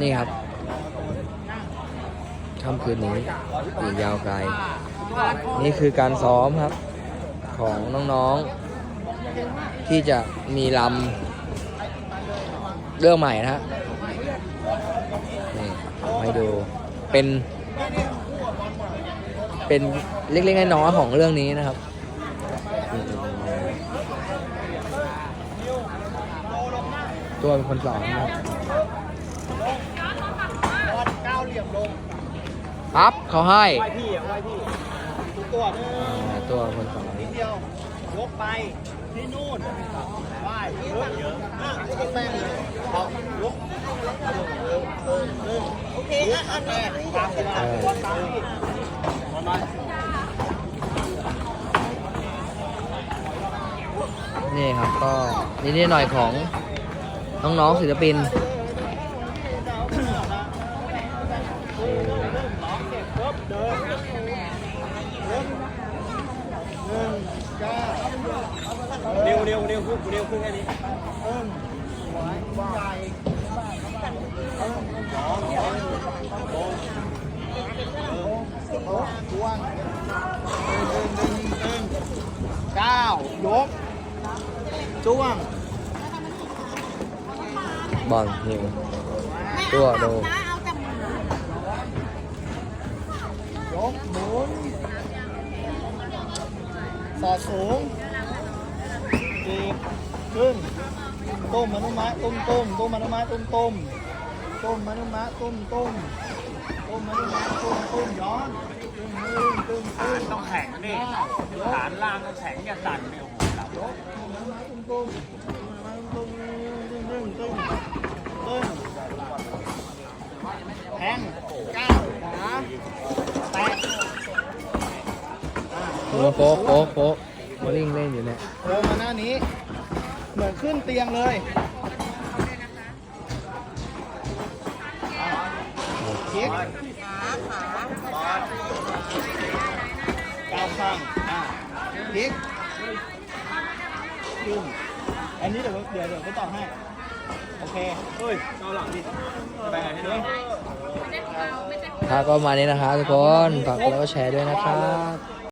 นี่ครับค่ำคืนนี้อีกยาวไกล นี่คือการซ้อมครับ ของน้องๆ ที่จะมีลำเรื่องใหม่นะฮะนี่ให้ดูเป็นเป็นเล็กๆน้อยๆของเรื่องนี้นะครับตัวเป็นคนสอนนะครับ ก้าวเหลี่ยมลงปั๊บเขาให้ไหวพี่อะไหวพี่ทุกตัวหนึ่งอ่าตัวคนสอนนิดเดียวยกไปที่นู่นไหวเยอะเยอะอะยกแป้งเลยเอายกโอเคอะอันนี้ตามเวลาตามที่ประมาณนี่ครับก็นิดๆหน่อยๆของน้องๆศิลปิน เดินเดินหนึ่งเก้าเร็วเร็วเร็วเร็วขึ้นแค่นี้เอิ่มไหวใจเอิ่มสองสองโอ้โหทวนหนึ่งหนึ่งหนึ่งเก้ายกจ้วง บอลนิวตัวโด หมุนสอดสูงจีบขึ้น ต้มมะนุมะต้มต้มต้มมะนุมะต้มต้มต้มมะนุมะต้มต้มต้มมะนุมะต้มต้มย้อนตึ้งตึ้งตึ้งตึ้งต้องแข็งดิฐานล่างต้องแข็งอย่าสั่นดิโอ้โหหลับยกต้มมะนุมะต้มต้มต้มต้มตึ้งตึ้งตึ้งตึ้งแทง ก้าวขาแตะอ่าโอ้โป๊ะโป๊ะโป๊ะมาลิงเล่นอยู่เนี่ยโผล่มาหน้านี้ เหมือนขึ้นเตียงเลยคลิกก้าวข้างอ่าคลิกขึ้นอันนี้เดี๋ยวเดี๋ยวเดี๋ยวไปต่อให้ โอเค เฮ้ยเอาหลังดิไปไหนให้ด้ว ยถ้าก็มานี้นะครับทุกคนฝากกดไลค์กดแชร์ด้วยนะครับ